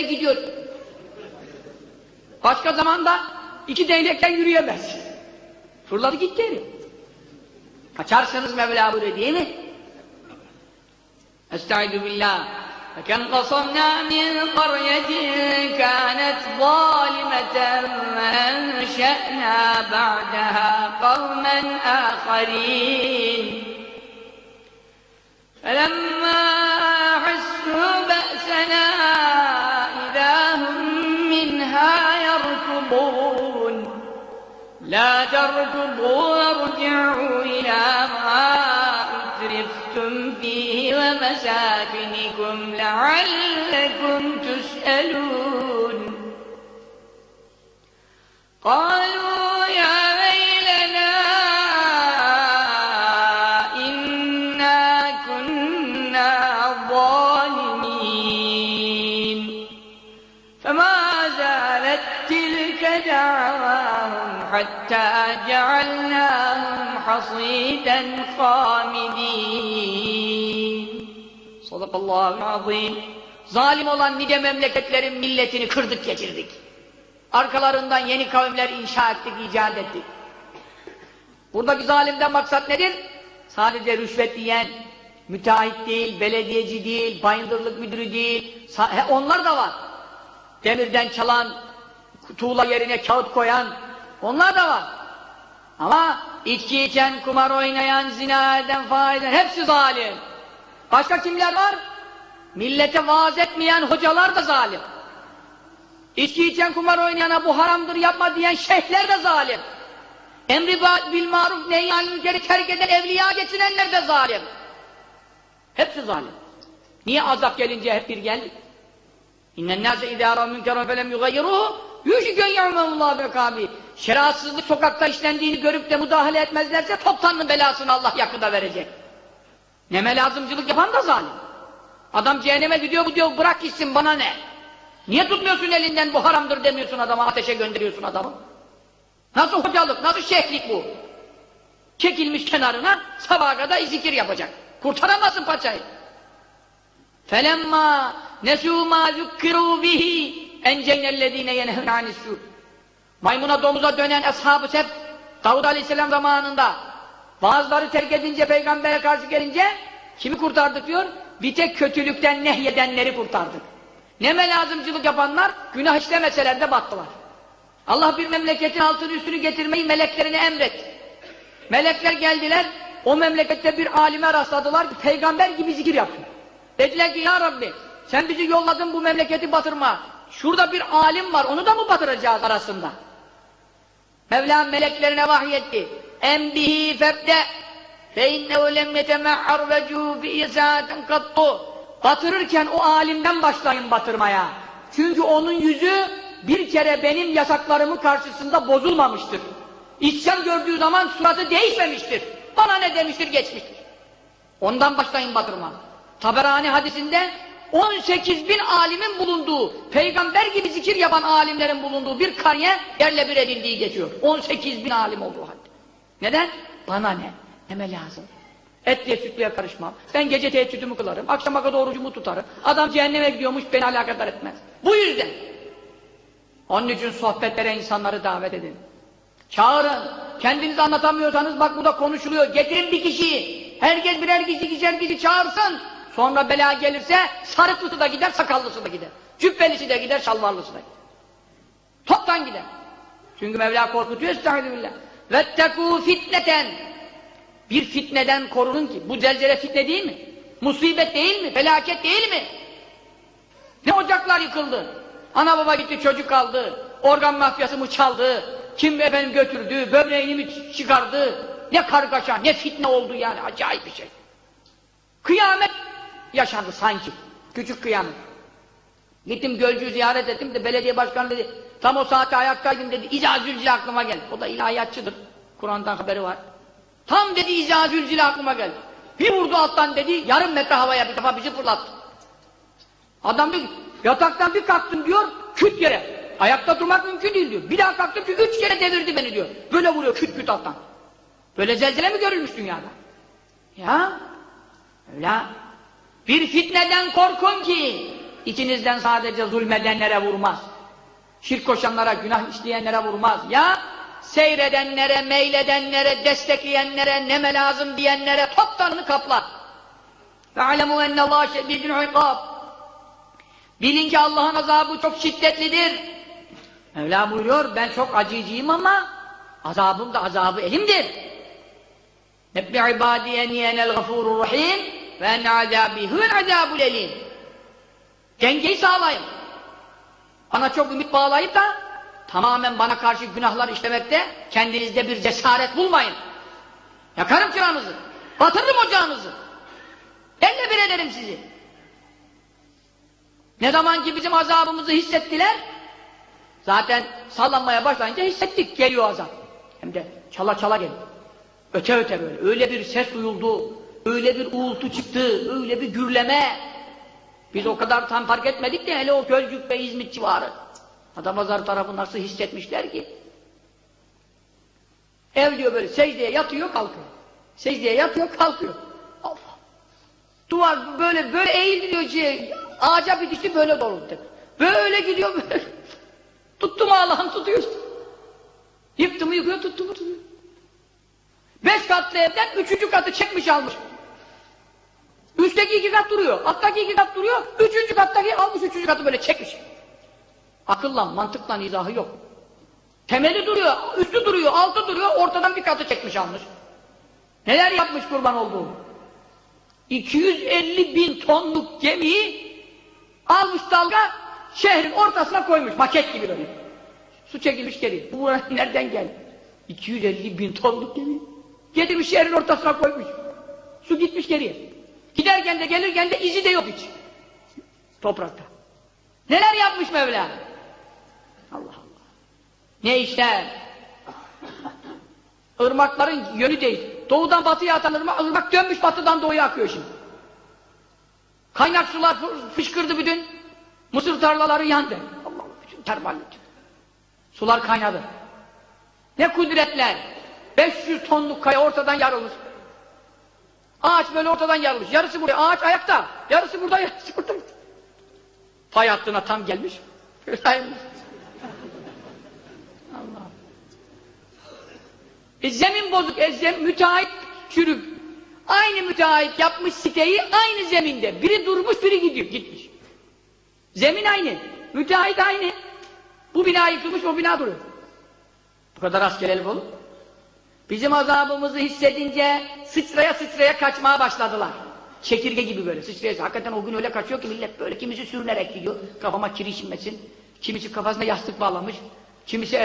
gidiyor. Başka zamanda iki değnekken yürüyemez. Fırladı gitti herif. Kaçarsınız Mevla buyuruyor değil mi? Estaizu billah. فكم قصمنا من قرية كانت ظالمة وأنشأنا بعدها قوما آخرين فلما حسوا بأسنا يركضون لا تركضوا وارجعوا إلى ما أترفتم فيه ومساكنكم لعلكم تسألون. قالوا يا ويلنا إنا كنا ظالمين. فما زالت تلك دعواهم حتى جعلناهم حصيدا خامدين صدق الله العظيم Zalim olan nice memleketlerin milletini kırdık geçirdik. Arkalarından yeni kavimler inşa ettik, icat ettik. Buradaki zalimden maksat nedir? Sadece rüşvet yiyen, müteahhit değil, belediyeci değil, bayındırlık müdürü değil, he, onlar da var. Demirden çalan, tuğla yerine kağıt koyan, onlar da var. Ama içki içen, kumar oynayan, zina eden, faiz eden, hepsi zalim. Başka kimler var? Millete vaaz etmeyen hocalar da zalim. İçki içen, kumar oynayana bu haramdır yapma diyen şeyhler de zalim. Emri bil maruf neyyanil münkeri terk eden evliya geçinenler de zalim. Hepsi zalim. Niye azap gelince hep bir geldik? İnnen nâse idâ râv münkerun felem yugayyiruhu yüşikön ya'mellâhu bekâbi. Şeriatsızlık sokakta işlendiğini görüp de müdahale etmezlerse toptanın belasını Allah yakında verecek. Neme lazımcılık yapan da zalim. Adam cehenneme gidiyor bu diyor bırak gitsin bana ne? Niye tutmuyorsun elinden bu haramdır demiyorsun adama ateşe gönderiyorsun adamı? Nasıl hocalık, nasıl şeyhlik bu? Çekilmiş kenarına sabaha kadar zikir yapacak. Kurtaramazsın paçayı. فَلَمَّا نَسُوا مَا ذُكِّرُوا بِهِ enceynellezine yenehun anissû. Maymuna domuza dönen ashabı sep Davud Aleyhisselam zamanında bazıları terk edince peygambere karşı gelince kimi kurtardık diyor? Bir tek kötülükten nehyedenleri kurtardık. Neme lazımcılık yapanlar günah işlemeseler de battılar. Allah bir memleketin altını üstünü getirmeyi meleklerine emret. Melekler geldiler, o memlekette bir alime rastladılar ki peygamber gibi zikir yapıyor. Dediler ki ya Rabbi sen bizi yolladın bu memleketi batırma. Şurada bir alim var, onu da mı batıracağız arasında? Mevlam meleklerine vahyetti. Enbihi febde fe innehu lem yetemehhar vecuhu fi isaatin kattu. Batırırken o alimden başlayın batırmaya. Çünkü onun yüzü bir kere benim yasaklarımı karşısında bozulmamıştır. İsyan gördüğü zaman suratı değişmemiştir. Bana ne demiştir geçmiştir. Ondan başlayın batırma. Taberani hadisinde 18 bin alimin bulunduğu, peygamber gibi zikir yapan alimlerin bulunduğu bir kariye yerle bir edildiği geçiyor. 18 bin alim olduğu halde. Neden? Bana ne? Neme lazım? Etliye sütlüye karışmam. Ben gece teheccüdümü kılarım. Akşama kadar orucumu tutarım. Adam cehenneme gidiyormuş beni alakadar etmez. Bu yüzden. Onun için sohbetlere insanları davet edin. Çağırın. Kendinizi anlatamıyorsanız bak burada konuşuluyor. Getirin bir kişiyi. Herkes birer kişi ikişer kişi çağırsın. Sonra bela gelirse sarıklısı da gider, sakallısı da gider. Cübbelisi de gider, şalvarlısı da gider. Toptan gider. Çünkü Mevla korkutuyor estağfirullah. Vettekû fitneten. Bir fitneden korunun ki. Bu zelzele fitne değil mi? Musibet değil mi? Felaket değil mi? Ne ocaklar yıkıldı. Ana baba gitti çocuk kaldı. Organ mafyası mı çaldı? Kim efendim götürdü? Böbreğini mi çıkardı? Ne kargaşa, ne fitne oldu yani. Acayip bir şey. Kıyamet yaşandı sanki. Küçük kıyamet. Gittim Gölcü'yü ziyaret ettim de belediye başkanı dedi. Tam o saatte ayaktaydım dedi. İcazülcil aklıma geldi. O da ilahiyatçıdır. Kur'an'dan haberi var. Tam dedi İcazülcil aklıma geldi. Bir vurdu alttan dedi. Yarım metre havaya bir defa bizi fırlattı. Adam diyor yataktan bir kalktım diyor. Küt yere. Ayakta durmak mümkün değil diyor. Bir daha kalktım ki üç kere devirdi beni diyor. Böyle vuruyor küt küt alttan. Böyle zelzele mi görülmüş dünyada? Ya öyle bir fitneden korkun ki İçinizden sadece zulmedenlere vurmaz. Şirk koşanlara, günah işleyenlere vurmaz. Ya seyredenlere, meyledenlere, destekleyenlere, neme lazım diyenlere toptanını kaplar. فَعَلَمُوا اَنَّ اللّٰهَ شَدِيدٌ عِقَابٍ Bilin ki Allah'ın azabı çok şiddetlidir. Mevla buyuruyor, ben çok acıyıcıyım ama azabım da azabı elimdir. Nebbi ibadiye niyenel gafurur rahim ve enne azabi huvel azabul elim. Dengeyi sağlayın. Bana çok ümit bağlayıp da tamamen bana karşı günahlar işlemekte kendinizde bir cesaret bulmayın. Yakarım çırağınızı. Batırırım ocağınızı. Elle bir ederim sizi. Ne zaman ki bizim azabımızı hissettiler, zaten sallanmaya başlayınca hissettik geliyor azap. Hem de çala çala geliyor. Öte öte böyle. Öyle bir ses duyuldu, öyle bir uğultu çıktı, öyle bir gürleme. Biz o kadar tam fark etmedik de hele o Gölcük ve İzmit civarı. Adapazarı tarafı nasıl hissetmişler ki? Ev diyor böyle secdeye yatıyor kalkıyor. Secdeye yatıyor kalkıyor. Allah. Duvar böyle böyle eğildi diyor ki ağaca bitişti böyle doğrultu. Böyle gidiyor böyle. Tuttu mu Allah'ım tutuyor. Yıktı mı yıkıyor tuttu mu tutuyor. Beş katlı evden üçüncü katı çekmiş almış. Üstteki iki kat duruyor, alttaki iki kat duruyor, üçüncü kattaki almış üçüncü katı böyle çekmiş. Akılla, mantıkla izahı yok. Temeli duruyor, üstü duruyor, altı duruyor, ortadan bir katı çekmiş almış. Neler yapmış kurban olduğu? 250 bin tonluk gemiyi almış dalga şehrin ortasına koymuş, maket gibi böyle. Su çekilmiş geri. Bu nereden geldi? 250 bin tonluk gemi. Getirmiş şehrin ortasına koymuş. Su gitmiş geriye. Giderken de gelirken de izi de yok hiç. Toprakta. Neler yapmış Mevla? Allah Allah. Ne işler? Irmakların yönü değil. Doğudan batıya atan ırmak, ırmak dönmüş batıdan doğuya akıyor şimdi. Kaynak sular fışkırdı bütün. Mısır tarlaları yandı. Allah Allah, bütün termal Sular kaynadı. Ne kudretler. 500 tonluk kaya ortadan yarılmış. Ağaç böyle ortadan yarılmış. Yarısı buraya. Ağaç ayakta. Yarısı burada, yarısı burada. Fay hattına tam gelmiş. Allah. E zemin bozuk. E zem, müteahhit çürük. Aynı müteahhit yapmış siteyi aynı zeminde. Biri durmuş, biri gidiyor. Gitmiş. Zemin aynı. Müteahhit aynı. Bu bina yıkılmış, o bina duruyor. Bu kadar askelelik olur. Bizim azabımızı hissedince sıçraya sıçraya kaçmaya başladılar. Çekirge gibi böyle sıçraya. Hakikaten o gün öyle kaçıyor ki millet böyle kimisi sürünerek gidiyor. Kafama kiri inmesin. Kimisi kafasına yastık bağlamış. Kimisi